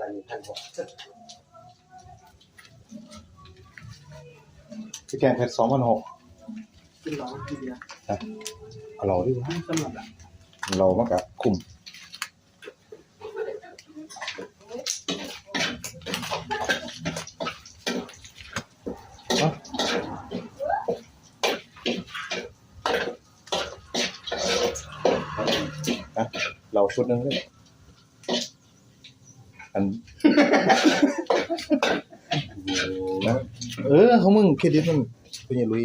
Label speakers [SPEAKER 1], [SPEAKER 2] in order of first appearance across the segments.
[SPEAKER 1] ละหนึ่งพันหก
[SPEAKER 2] พี่แกงเพชรสองพันหก
[SPEAKER 1] ขึ้นร้องทีเดียว
[SPEAKER 2] เอาเราดีกว่า
[SPEAKER 1] ให้สำหรับอะ
[SPEAKER 2] เรามากะคุ้มเอาอะเราชุดหนึงเลยอัน นะเออ เขามึงเครดิตมันเป็นยังลุย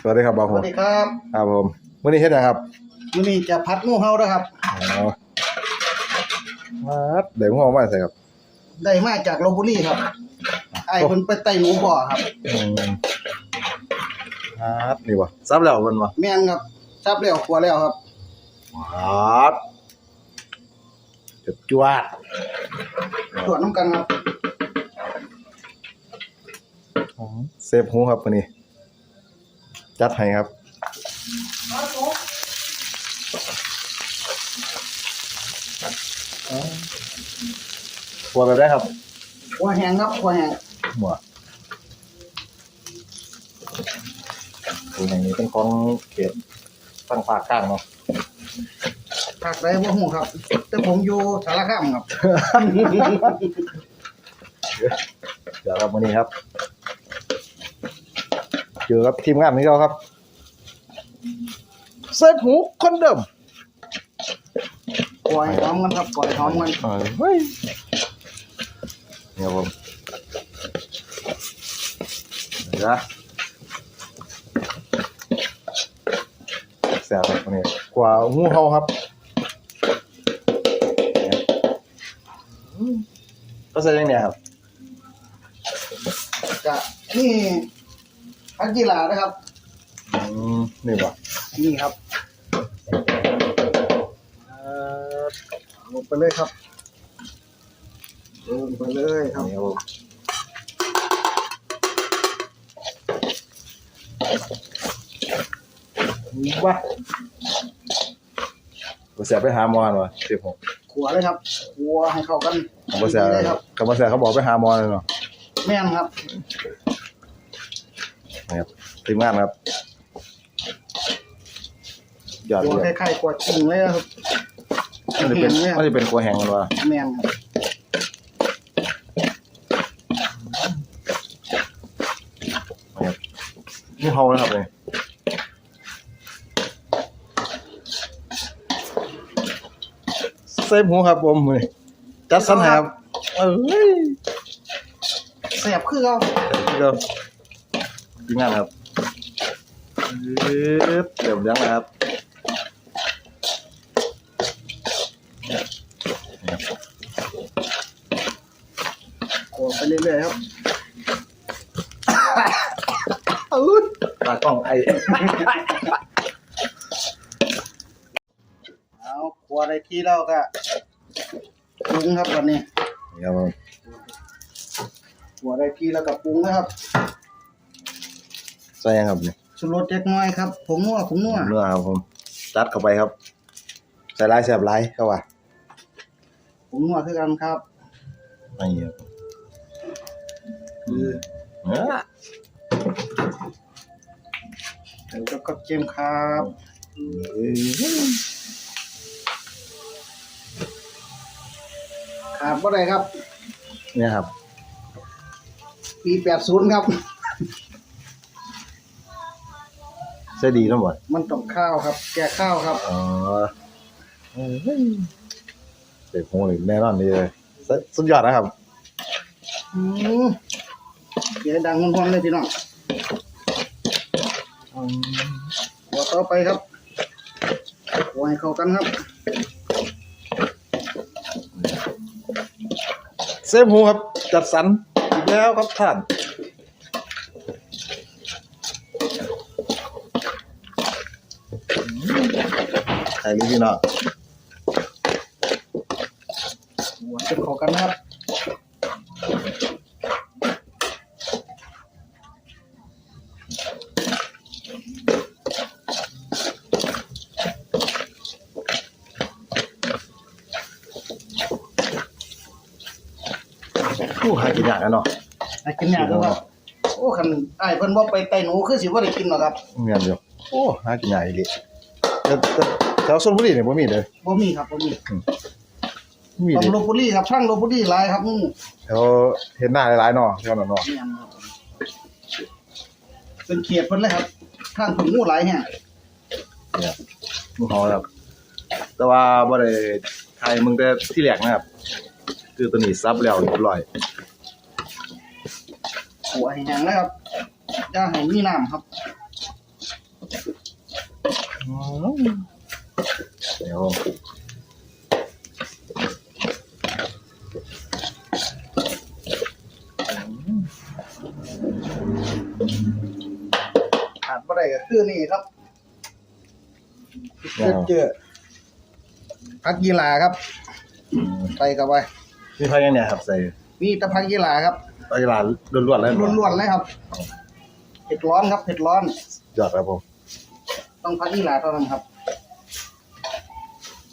[SPEAKER 2] สวัสดีครับบาง
[SPEAKER 1] ส
[SPEAKER 2] ผ
[SPEAKER 1] วั
[SPEAKER 2] ม
[SPEAKER 1] สดีครับ
[SPEAKER 2] ครับผมมื่อนี้เฮ็ดหยังครับ
[SPEAKER 1] วันนี้จะพัดงูเห่าด้วยครับ
[SPEAKER 2] อ๋อมาดเดี๋ยวผมเอามาใส่ครับ
[SPEAKER 1] ได้มาจากลบบุรีครับ ไอ้คนไปไต่หนูบ่อครับ
[SPEAKER 2] อืมมาดนี่วะซับแล้วมันวะ
[SPEAKER 1] แม่นครับทราบแล้วกลัวแล้วครับ
[SPEAKER 2] มาดจุดจวด
[SPEAKER 1] ตรวจน้ำกันครับ
[SPEAKER 2] เซฟหูครับวันนี้ จัดให้ครับหัวแบบได้ครับ
[SPEAKER 1] หัวแหงครับหัวแหง
[SPEAKER 2] หัวดูอย่างนี้เป็นของเขตตั้งภาคกลางเนาะ
[SPEAKER 1] ผักได้บ่หูครับ แต่ผมอยู่สารคามครับ
[SPEAKER 2] เดี๋ยวครับวันนี้ครับ เจอกับทีมงานนี้เราครับเซฟหูคนเดิม
[SPEAKER 1] ปล่อยหอมกันครับปล่อยหอมกัน
[SPEAKER 2] เออเฮ้ยเนี่ยผมเดี๋ยวนะแซ่บครับวันนี้กว่างูเห่าครับเนี่ยอืมก็ใส่ยังไงครับ
[SPEAKER 1] จะนี่ พักกีฬานะครับ
[SPEAKER 2] อืมนี่ป่ะ
[SPEAKER 1] นี่ครับเอ่อลงไปเลยครับลงไปเลยครับ
[SPEAKER 2] นี่ครับผมว้าบ่แซ่บไปหาหมอกันวะเสียผม
[SPEAKER 1] ขัวเลยครับขัวให้เข้ากัน
[SPEAKER 2] คำว่าแซ่บ
[SPEAKER 1] เลยครับ
[SPEAKER 2] คำว่าแซ่บเขาบอกไปหาหมอเลยเนาะ
[SPEAKER 1] แม่นครับ
[SPEAKER 2] นี่ครับทีมงานครับยอด
[SPEAKER 1] ขัว
[SPEAKER 2] เล
[SPEAKER 1] ค
[SPEAKER 2] ย
[SPEAKER 1] ล้ายๆขัวจริงเลยครับ
[SPEAKER 2] มันจะเป็น
[SPEAKER 1] แห้งเลยครับ
[SPEAKER 2] มันจะเป็นกัวแห้งกันวะ
[SPEAKER 1] แม่นครับ
[SPEAKER 2] นี่เฮานะครับเลยเซฟหูครับผมนี่จัดสรรให้ครับเอ้ย
[SPEAKER 1] แสบคือเขา
[SPEAKER 2] นี่ก็ ทีมงานครับปึ๊บเดี๋ยวเลี้ยงนะครับ
[SPEAKER 1] ขัวไปเรื่อยๆครับ
[SPEAKER 2] อุ๊ยตากล้องไอ
[SPEAKER 1] เอาขัวได้ที่แล้วก็ปรุงครับวันนี้
[SPEAKER 2] นี่ครับผม
[SPEAKER 1] ขัวได้ที่แล้วก็ปรุงนะครับ
[SPEAKER 2] ใส่ยังครับนี่
[SPEAKER 1] ชูรสเล็กน้อยครับผงนัวผงนัว
[SPEAKER 2] เนื้อครับผมจัดเข้าไปครับ ใส่ลายแสบลายเข้าว่า
[SPEAKER 1] ผงนัวคือกันครับ
[SPEAKER 2] นี่ครับคือเนื้อ
[SPEAKER 1] เดี๋ยวก็กระเทียมครับ
[SPEAKER 2] เอ้ย
[SPEAKER 1] ขาดบ่ได้ครับ
[SPEAKER 2] เนี่ยครับ
[SPEAKER 1] ปี80ครับ
[SPEAKER 2] ใส่ดีทั้งหมด
[SPEAKER 1] มันต้องข้าวครับ แก่ข้าวครับ
[SPEAKER 2] อ๋อเอ้ยเด็กโหนี่แน่นอนดีเลยสุดสุดยอดนะครับ
[SPEAKER 1] อืมเสียงดังฮอนๆเลยพี่น้องหัวต่อไปครับหัวให้เข้ากันครับ
[SPEAKER 2] เซฟหูครับ จัดสรรอีกแล้วครับท่าน ข่เลยพี่น้อง
[SPEAKER 1] หันจะขอกันนะครับ
[SPEAKER 2] ผู้หากินยากนะเนาะ
[SPEAKER 1] ไอ้กินยากแล้วครับโอ้คันไอ้เพิ่นบ่ไปไตหนูคือสิบ่ได้กินหรอกครับ
[SPEAKER 2] เงี้ยเดียวโอ้หากินยากอีหลี แต่แต่แถวชลบุรีเนี่ยบ่มีเด้อ
[SPEAKER 1] บ่มีครับบ่มี
[SPEAKER 2] มี
[SPEAKER 1] ต้อง
[SPEAKER 2] เด้
[SPEAKER 1] ลพบุรีครับช่างลพบุรีหลายครับงู
[SPEAKER 2] แถวเห็นหน้าหลายๆเนาะแถวนั้นเนาะ
[SPEAKER 1] แม่นครับผมเป็นเขตเพิ่นเลยครับข้างถึงงูหลายแฮะ
[SPEAKER 2] เนี่ยหมูเฮาครับ แต่ว่าบ่ได้ทายมึงแต่ที่แรกนะครับ คือตัวนี้ซับแล้วเรียบร้อย
[SPEAKER 1] หัวให้แห้งเลยครับอย่าให้มีน้ำครับ
[SPEAKER 2] เดี๋ยว
[SPEAKER 1] ขาดบ่ได้ก็คือนี่ครับเจอเจอพักยีหลาครับใส่เข้าไป
[SPEAKER 2] นี่พักยังเนี่ยครับใส่
[SPEAKER 1] มีแตะพักยีหลาครับ
[SPEAKER 2] ตะกร้าล้วนๆเลย
[SPEAKER 1] ล้วนๆเลยครับเผ็ดร้อนครับเผ็ดร้อน
[SPEAKER 2] ยอดครับผม
[SPEAKER 1] ต้องพักยีหลาเท่านั้นครับ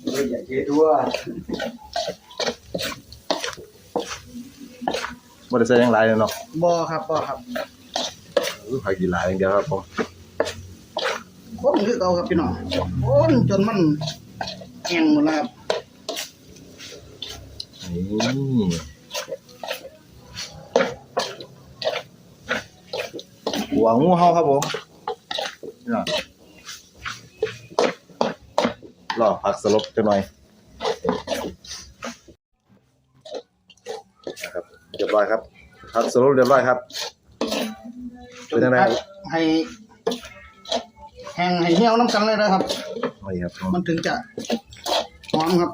[SPEAKER 3] อย่าเยอะด้วย
[SPEAKER 2] บ่ได้ใส่หยังหลายเลยเนาะ
[SPEAKER 1] บ่ครับบ่ครับ
[SPEAKER 2] อู้ผักกีฬาอย่างเดียวครับผม
[SPEAKER 1] คนคือเก่าครับพี่น้องคนจนมันแห้งหมดแล้วครับ
[SPEAKER 2] นี่หัวงูเห่าครับผมนี่นะ รอผักสลบจังหน่อยนะครับเรียบร้อยครับผักสลบเรียบร้อยครับเป็นยังไงครับ
[SPEAKER 1] ให้แห้งให้เหี่ยวน้ำกันเลยนะครับ
[SPEAKER 2] ไม่ครับผม
[SPEAKER 1] มันถึงจะหอมครับ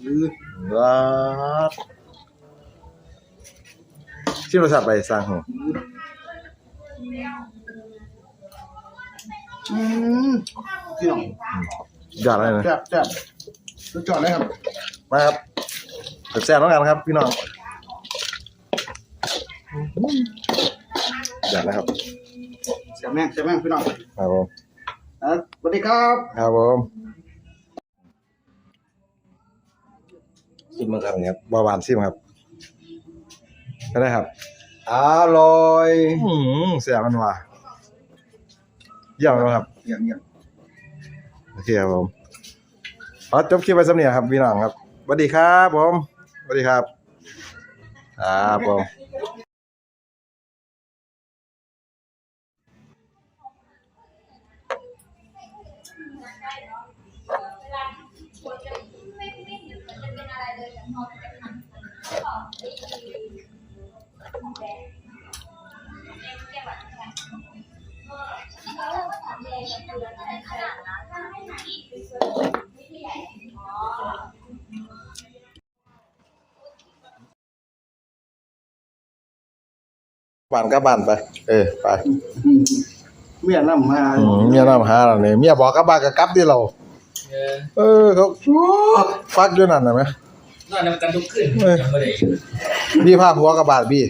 [SPEAKER 1] หรือ
[SPEAKER 2] ว้าดชิมรสชาติไปสร้างหัว
[SPEAKER 1] อืมพี่น้อง
[SPEAKER 2] ยอดเลยนะ
[SPEAKER 1] แซ่บแซ่บสุดยอดเลยครับ
[SPEAKER 2] มาครับแซ่บๆน้องกันครับ พี่น้องยอดนะครับ
[SPEAKER 1] แซ่บแม่งแซ่บแม่งพี่น้อง
[SPEAKER 2] ครับผม
[SPEAKER 1] อะสวัสดีครับ
[SPEAKER 2] ครับผมชิมมาครับครับบาหวานชิมครับก็ได้ครับ
[SPEAKER 3] อร่อย
[SPEAKER 2] อืมเสียมันว่ะเยี่ยมเลยครับ
[SPEAKER 3] เยี่ยมเยี่ยม
[SPEAKER 2] โอ เคครับผมขอจบคลิปไว้สำเนียครับพี่น้องครับสวัสดีครับผมสวัสดีครับครับผม บ้านก็บ้านไป เออไป
[SPEAKER 1] เมียน้ำมา
[SPEAKER 2] อืมเมียน้ำหาเราเนี่ยเมียบอกกลับบ้านก็กลับที่เรา
[SPEAKER 4] เออ
[SPEAKER 2] เออเขาฟักอยู่นั่นนะไหม
[SPEAKER 4] นอนนำกันทุกคืน
[SPEAKER 2] เออ
[SPEAKER 4] ยังไม่ได้
[SPEAKER 2] พี่พาผัวกลับบาทพี่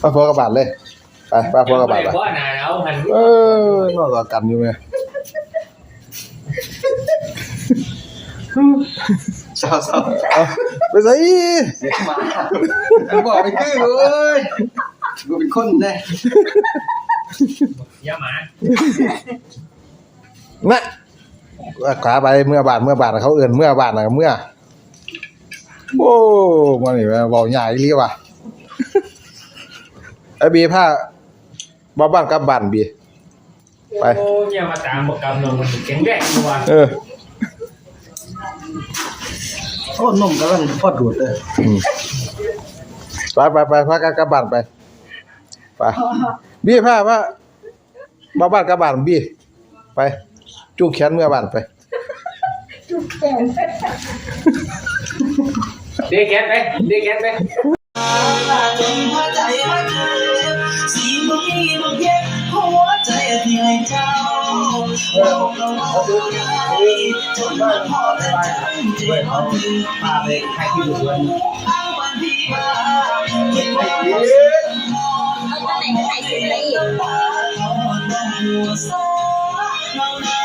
[SPEAKER 2] พาผัวกลับบาทเลยไปพาผัวกลับบาทไป
[SPEAKER 4] เพราะหนาแล้วหัน
[SPEAKER 2] เออนอนรอกันอยู่ไหม
[SPEAKER 3] เศร้าเศร้า
[SPEAKER 2] เอา ไปใส่
[SPEAKER 3] เสียมาบอกไปคือเลยกูเป็นคนแน่
[SPEAKER 4] ยาหมา
[SPEAKER 2] นะขาไปเมื่อบาทเมื่อบาทเขาเอื่นเมื่อบาทนะเมื่อโอ้มันนี่แม่งบอกใหญ่รีว่ะไอ้บีผ้าบ้าบ้านกลับบ้านบีไป
[SPEAKER 4] โอ้เนี่ยมาตามบอกกำลงมันแข็งแรงตัว
[SPEAKER 2] เออ
[SPEAKER 1] โอ้นมกำลังพอดูดเลย
[SPEAKER 2] ไปไปไปพากันกลับบ้านไปไปบี้ผ้าว่าบ้าบ้านกลับบ้านบี้ไป จู้แขนเมื่อบ้านไป
[SPEAKER 4] เด็กแก๊สไปเด็กแก๊สไป
[SPEAKER 5] จนหัวใจมันเจ็ เราก็ว่าได้จนมันพอแต่จำใจเขาถึง
[SPEAKER 3] มาไปใครที่ดูด้วย
[SPEAKER 5] อ้างวันที่มาเก็บไว้
[SPEAKER 6] เอาตอนไหนก็ใส่ชุดไปอีก
[SPEAKER 5] หัวซาเรา